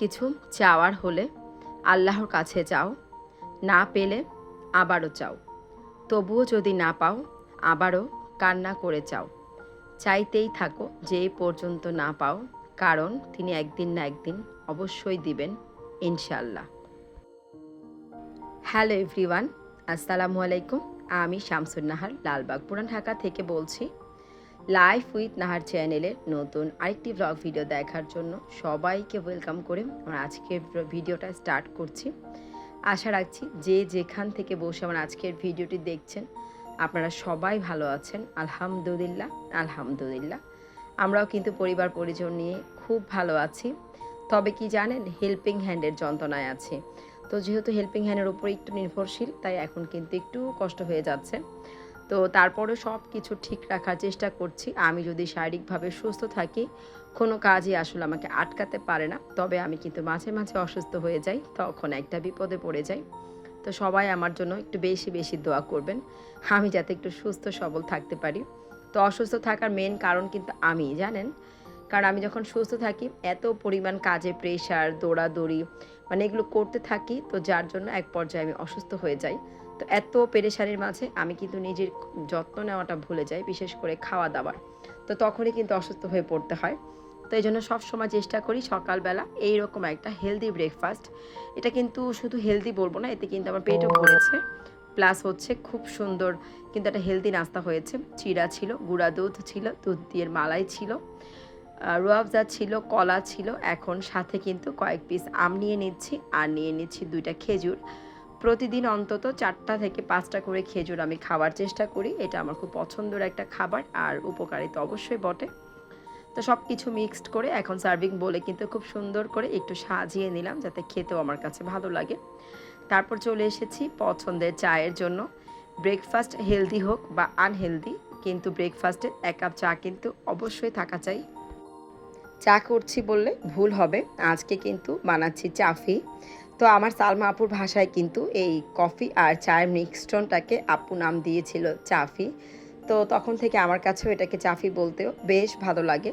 কিছু চাওয়ার হলে আল্লাহর কাছে চাও না পেলে আবারও চাও। তবুও যদি না পাও, আবারও কান্না করে চাও। চাইতেই থাকো যে পর্যন্ত না পাও, কারণ তিনি একদিন না একদিন অবশ্যই দিবেন ইনশাল্লাহ হ্যালো এভরিওয়ান, আসসালামু আলাইকুম। আমি শামসুন নাহার লালবাগ, পুরান ঢাকা থেকে বলছি লাইফ উইথ নাহার চ্যানেলের নতুন আরেকটি ব্লগ ভিডিও দেখার জন্য সবাইকে ওয়েলকাম করে আমার আজকের ভিডিওটা স্টার্ট করছি। আশা রাখছি যে যেখান থেকে বসে আমার আজকের ভিডিওটি দেখছেন, আপনারা সবাই ভালো আছেন। আলহামদুলিল্লাহ আলহামদুলিল্লাহ। আমরাও কিন্তু পরিবার পরিজন নিয়ে খুব ভালো আছি। তবে কি জানেন হেল্পিং হ্যান্ডের যন্ত্রণায় আছে। তো যেহেতু হেল্পিং হ্যান্ডের উপর একটু নির্ভরশীল, তাই এখন কিন্তু একটু কষ্ট হয়ে যাচ্ছে। তো তারপরে সব কিছু ঠিক রাখার চেষ্টা করছি। আমি যদি শারীরিকভাবে সুস্থ থাকি, কোনো কাজই আসলে আমাকে আটকাতে পারে না। তবে আমি কিন্তু মাঝে মাঝে অসুস্থ হয়ে যাই, তখন একটা বিপদে পড়ে যাই। তো সবাই আমার জন্য একটু বেশি বেশি দোয়া করবেন। আমি যাতে একটু সুস্থ সবল থাকতে পারি। তো অসুস্থ থাকার মেন কারণ কিন্তু আমি, জানেন? কারণ আমি যখন সুস্থ থাকি, এত পরিমাণ কাজে প্রেশার দৌড়াদৌড়ি মানে এগুলো করতে থাকি, তো যার জন্য এক পর্যায়ে আমি অসুস্থ হয়ে যাই। তো এত পেরেশানির মাঝে আমি কিন্তু নিজের যত্ন নেওয়াটা ভুলে যাই, বিশেষ করে খাওয়া দাওয়ার তো তখনই কিন্তু অসুস্থ হয়ে পড়তে হয়। তো এই জন্য সবসময় চেষ্টা করি সকালবেলা এইরকম একটা হেলদি ব্রেকফাস্ট এটা কিন্তু শুধু হেলদি বলব না, এতে কিন্তু আমার পেটও ভরেছে। প্লাস হচ্ছে খুব সুন্দর কিন্তু একটা হেলদি নাস্তা হয়েছে। চিড়া ছিল, গুঁড়া দুধ ছিল, দুধ দিয়ে মালাই ছিল। রোয়াবজা ছিল, কলা ছিল। এখন সাথে কিন্তু কয়েক পিস আম নিয়ে নিচ্ছি। আর নিয়ে নিচ্ছি দুইটা খেজুর। প্রতিদিন অন্তত চারটা থেকে পাঁচটা করে খেজুর আমি খাওয়ার চেষ্টা করি। এটা আমার খুব পছন্দের একটা খাবার আর উপকারী তো অবশ্যই বটে। তো সব কিছু মিক্সড করে এখন সার্ভিং বলে কিন্তু খুব সুন্দর করে একটু সাজিয়ে নিলাম যাতে খেতেও আমার কাছে ভালো লাগে। তারপর চলে এসেছি পছন্দের চায়ের জন্য। ব্রেকফাস্ট হেলদি হোক বা আনহেলদি কিন্তু ব্রেকফাস্টে এক কাপ চা কিন্তু অবশ্যই থাকা চাই। চা করছি বললে ভুল হবে। আজকে কিন্তু বানাচ্ছি চাফি। তো আমার সালমা আপুর ভাষায় কিন্তু এই কফি আর চায়ের মিক্সটনটাকে আপু নাম দিয়েছিল চাফি। তো তখন থেকে আমার কাছেও এটাকে চাফি বলতেও বেশ ভালো লাগে।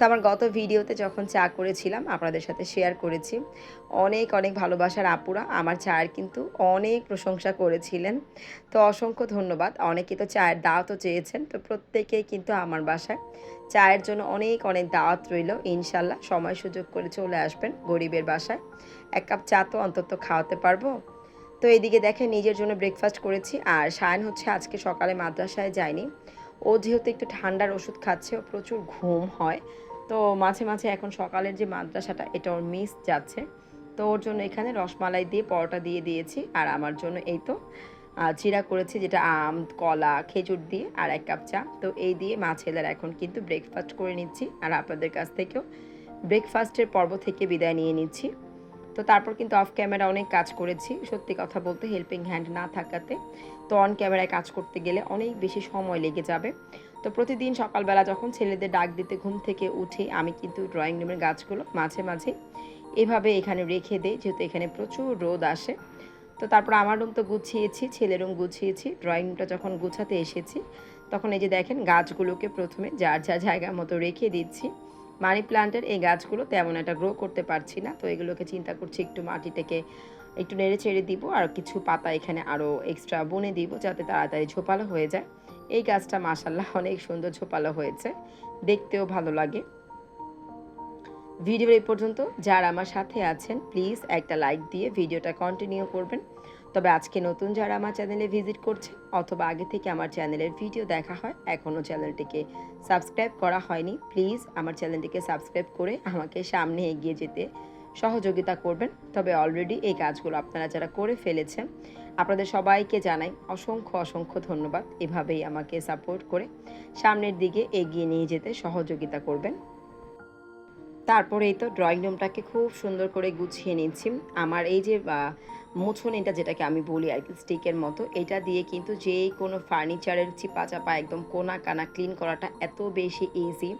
তো আমার গত ভিডিওতে যখন চা করেছিলাম, আপনাদের সাথে শেয়ার করেছি। অনেক অনেক ভালোবাসার আপুরা আমার চায়ের কিন্তু অনেক প্রশংসা করেছিলেন। তো অসংখ্য ধন্যবাদ। অনেকে তো চায়ের দাওয়াতও চেয়েছেন, তো প্রত্যেকেই কিন্তু আমার বাসায় চায়ের জন্য অনেক অনেক দাওয়াত রইল। ইনশাল্লাহ সময় সুযোগ করে চলে আসবেন গরিবের বাসায়। এক কাপ চা তো অন্তত খাওয়াতে পারব। তো এইদিকে দেখেন, নিজের জন্য ব্রেকফাস্ট করেছি। আর সায়ন হচ্ছে আজকে সকালে মাদ্রাসায় যায়নি। ও যেহেতু একটু ঠান্ডার ওষুধ খাচ্ছে, ও প্রচুর ঘুম হয়। তো মাঝে মাঝে এখন সকালের যে মাদ্রাসাটা, এটা ওর মিস যাচ্ছে। তো ওর জন্য এখানে রসমালাই দিয়ে পরোটা দিয়ে দিয়েছি, আর আমার জন্য এই তো চিরা করেছি যেটা আম, কলা, খেজুর দিয়ে, আর এক কাপ চা। তো এই দিয়ে মা ছেলেরা এখন কিন্তু ব্রেকফাস্ট করে নিচ্ছি, আর আপনাদের কাছ থেকেও ব্রেকফাস্টের পর্ব থেকে বিদায় নিয়ে নিচ্ছি। তো তারপর কিন্তু অফ ক্যামেরা অনেক কাজ করেছি, সত্যি কথা বলতে হেল্পিং হ্যান্ড না থাকাতে। তো অন ক্যামেরায় কাজ করতে গেলে অনেক বেশি সময় লেগে যাবে। তো প্রতিদিন সকালবেলা যখন ছেলেদের ডাক দিতে ঘুম থেকে উঠে, আমি কিন্তু ড্রয়িং রুমের গাছগুলো মাঝে মাঝে এভাবে এখানে রেখে দেই, যেহেতু এখানে প্রচুর রোদ আসে। তো তারপর আমার রুম তো গুছিয়েছি, ছেলের রুম গুছিয়েছি ড্রয়িং রুমটা যখন গুছাতে এসেছি, তখন এই যে দেখেন গাছগুলোকে প্রথমে যার যা জায়গা মতো রেখে দিচ্ছি। মানি প্লান্টের এই গাছগুলো তেমন একটা গ্রো করতে পারছি না, তো এগুলোকে চিন্তা করছি একটু মাটিটাকে একটু নেড়ে ছেড়ে দিব আর কিছু পাতা এখানে আরও এক্সট্রা বনে দিব যাতে তাড়াতাড়ি ঝোপালো হয়ে যায়। এই গাছটা মাসাল্লাহ অনেক সুন্দর ঝোপালো হয়েছে। দেখতেও ভালো লাগে। ভিডিওর এই পর্যন্ত যারা আমার সাথে আছেন প্লিজ একটা লাইক দিয়ে ভিডিওটা কন্টিনিউ করবেন। তবে আজকে নতুন যারা আমার চ্যানেলে ভিজিট করছে অথবা আগে থেকে আমার চ্যানেলের ভিডিও দেখা হয় এখনও চ্যানেলটিকে সাবস্ক্রাইব করা হয়নি প্লিজ আমার চ্যানেলটিকে সাবস্ক্রাইব করে আমাকে সামনে এগিয়ে যেতে সহযোগিতা করবেন। তবে অলরেডি এই কাজগুলো আপনারা যারা করে ফেলেছেন, আপনাদের সবাইকে জানাই অসংখ্য অসংখ্য ধন্যবাদ। এভাবেই আমাকে সাপোর্ট করে সামনের দিকে এগিয়ে নিয়ে যেতে সহযোগিতা করবেন। তারপরে এই তো ড্রয়িং রুমটাকে খুব সুন্দর করে গুছিয়ে নিচ্ছি। আমার এই যে মোছন এটা যেটাকে আমি বলি আর কি স্টিকের মতো, এটা দিয়ে কিন্তু যে কোনো ফার্নিচারের চিপা চাপা একদম কোনা কানা ক্লিন করাটা এত বেশি ইজি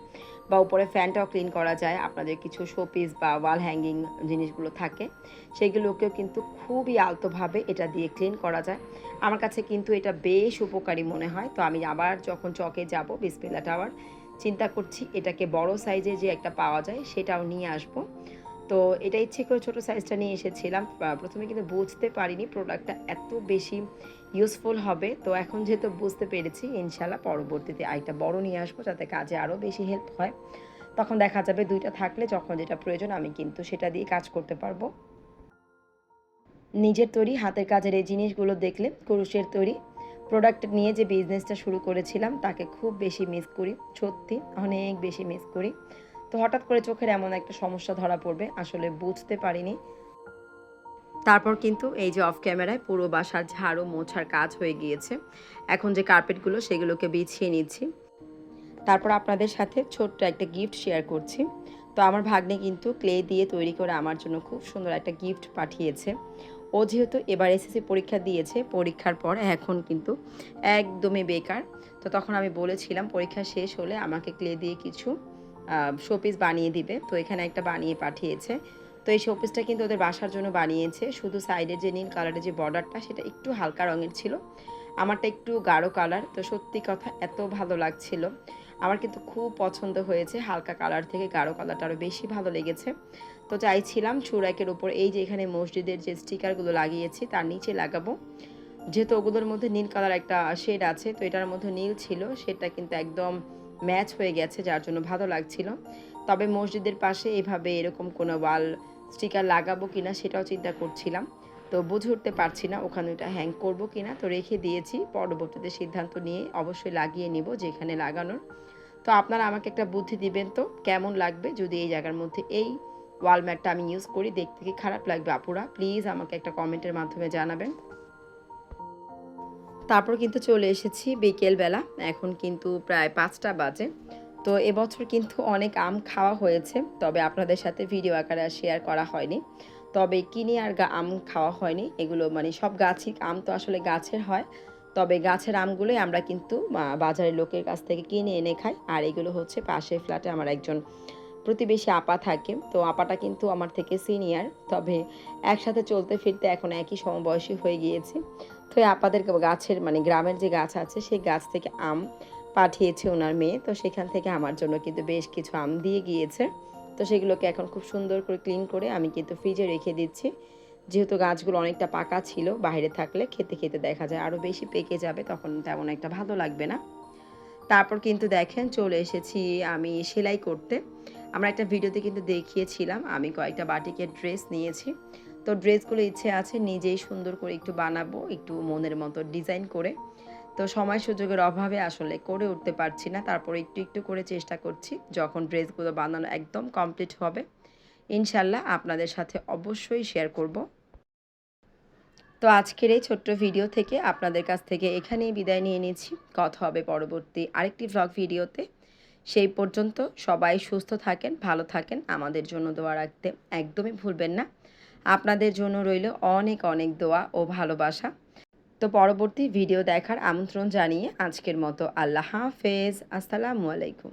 বা উপরে ফ্যানটাও ক্লিন করা যায়। আপনাদের কিছু শোপিস বা ওয়াল হ্যাঙ্গিং জিনিসগুলো থাকে, সেগুলোকেও কিন্তু খুবই আলতোভাবে এটা দিয়ে ক্লিন করা যায়। আমার কাছে কিন্তু এটা বেশ উপকারী মনে হয়। তো আমি আবার যখন চকে যাব বিসমিল্লা টাওয়ার, চিন্তা করছি এটাকে বড় সাইজে যে একটা পাওয়া যায় সেটাও নিয়ে আসব। তো এটা ইচ্ছে করে ছোটো সাইজটা নিয়ে এসেছিলাম। প্রথমে কিন্তু বুঝতে পারিনি প্রোডাক্টটা এত বেশি ইউজফুল হবে। তো এখন যেহেতু বুঝতে পেরেছি ইনশাল্লাহ পরবর্তীতে আরেকটা বড় নিয়ে আসব যাতে কাজে আরও বেশি হেল্প হয়। তখন দেখা যাবে দুইটা থাকলে যখন যেটা প্রয়োজন আমি কিন্তু সেটা দিয়ে কাজ করতে পারব। নিজের তৈরি, হাতের কাজের এই জিনিসগুলো দেখলে কুরুশের তৈরি প্রোডাক্ট নিয়ে যে বিজনেসটা শুরু করেছিলাম, তাকে খুব বেশি মিস করি। সত্যি অনেক বেশি মিস করি। তো হঠাৎ করে চোখের এমন একটা সমস্যা ধরা পড়বে, আসলে বুঝতে পারিনি। তারপর কিন্তু এই যে অফ ক্যামেরায় পুরো বাসার ঝাড়ু মোছার কাজ হয়ে গিয়েছে। এখন যে কার্পেটগুলো সেগুলোকে বিছিয়ে নিচ্ছি। তারপর আপনাদের সাথে ছোট্ট একটা গিফট শেয়ার করছি। তো আমার ভাগ্নে কিন্তু ক্লে দিয়ে তৈরি করে আমার জন্য খুব সুন্দর একটা গিফট পাঠিয়েছে। ও যেহেতু এবার এসএসসি পরীক্ষা দিয়েছে, পরীক্ষার পর এখন কিন্তু একদমই বেকার। তো তখন আমি বলেছিলাম, পরীক্ষা শেষ হলে আমাকে ক্লে দিয়ে কিছু শোপিস বানিয়ে দিবে। তো এখানে একটা বানিয়ে পাঠিয়েছে। তো এই শোপিসটা কিন্তু ওদের বাসার জন্য বানিয়েছে। শুধু সাইডের যে নীল কালারের যে বর্ডারটা সেটা একটু হালকা রঙের ছিল। আমারটা একটু গাঢ় কালার তো সত্যি কথা এত ভালো লাগছিল। আমার কিন্তু খুব পছন্দ হয়েছে। হালকা কালার থেকে গাঢ় কালারটা আরও বেশি ভালো লেগেছে। তো চাইছিলাম চুরাকের ওপর এই যে এখানে মসজিদের যে স্টিকারগুলো লাগিয়েছি, তার নিচে লাগাবো। যেহেতু ওগুলোর মধ্যে নীল কালার একটা শেড আছে, তো এটার মধ্যে নীল ছিল। সেটা কিন্তু একদম ম্যাচ হয়ে গেছে, যার জন্য ভালো লাগছিল। তবে মসজিদের পাশে এভাবে এরকম কোনো ওয়াল স্টিকার লাগাবো কিনা সেটাও চিন্তা করছিলাম। তো বুঝে উঠতে পারছি না, ওখানে ওটা হ্যাং করব কিনা। তো রেখে দিয়েছি, পরবর্তীতে সিদ্ধান্ত নিয়ে অবশ্যই লাগিয়ে নিব যেখানে লাগানোর। তো আপনারা আমাকে একটা বুদ্ধি দিবেন তো, কেমন লাগবে যদি এই জায়গার মধ্যে এই ওয়াল ম্যাটটা আমি ইউজ করি? দেখতে কি খারাপ লাগবে আপুরা? প্লিজ আমাকে একটা কমেন্টের মাধ্যমে জানাবেন। তারপর কিন্তু চলে এসেছি বিকেলবেলা। এখন কিন্তু প্রায় পাঁচটা বাজে। তো এবছর কিন্তু অনেক আম খাওয়া হয়েছে, তবে আপনাদের সাথে ভিডিও আকারে শেয়ার করা হয়নি। তবে কিনে আর আম খাওয়া হয়নি। এগুলো মানে সব গাছই আম তো আসলে গাছের হয়। তবে গাছের আমগুলোই আমরা কিন্তু বাজারের লোকের কাছ থেকে কিনে এনে খাই। আর এগুলো হচ্ছে পাশের ফ্ল্যাটে আমার একজন প্রতিবেশী আপা থাকে। তো আপাটা কিন্তু আমার থেকে সিনিয়র তবে একসাথে চলতে ফিরতে এখন একই সমবয়সী হয়ে গিয়েছি। তো আপাদের গাছের মানে গ্রামের যে গাছ আছে, সেই গাছ থেকে আম পাঠিয়েছে ওনার মেয়ে। তো সেখান থেকে আমার জন্য কিন্তু বেশ কিছু আম দিয়ে গিয়েছে। তো সেগুলোকে এখন খুব সুন্দর করে ক্লিন করে আমি কিন্তু ফ্রিজে রেখে দিচ্ছি। যেহেতু গাছগুলো অনেকটা পাকা ছিল বাইরে থাকলে খেতে খেতে দেখা যায় আরও বেশি পেকে যাবে, তখন তেমন একটা ভালো লাগবে না। তারপর কিন্তু দেখেন চলে এসেছি আমি সেলাই করতে। আমরা একটা ভিডিওতে কিন্তু দেখিয়েছিলাম, আমি কয়েকটা বাটিকের ড্রেস নিয়েছি। তো ড্রেসগুলো ইচ্ছে আছে, নিজেই সুন্দর করে একটু বানাবো, একটু মনের মতো ডিজাইন করে। তো সময় সুযোগের অভাবে আসলে করে উঠতে পারছি না, তারপর একটু একটু করে চেষ্টা করছি, যখন ড্রেসগুলো বানানো একদম কমপ্লিট হবে। ইনশাল্লাহ আপনাদের সাথে অবশ্যই শেয়ার করব। তো আজকের এই ছোট্ট ভিডিও থেকে আপনাদের কাছ থেকে এখানেই বিদায় নিয়ে নিয়েছি কথা হবে পরবর্তী আরেকটি ভ্লগ ভিডিওতে। সেই পর্যন্ত সবাই সুস্থ থাকেন, ভালো থাকেন, আমাদের জন্য দোয়া রাখতে একদমই ভুলবেন না। আপনাদের জন্য রইল অনেক অনেক দোয়া ও ভালোবাসা। তো পরবর্তী ভিডিও দেখার আমন্ত্রণ জানিয়ে আজকের মতো আল্লাহ হাফেজ। আসসালামু আলাইকুম।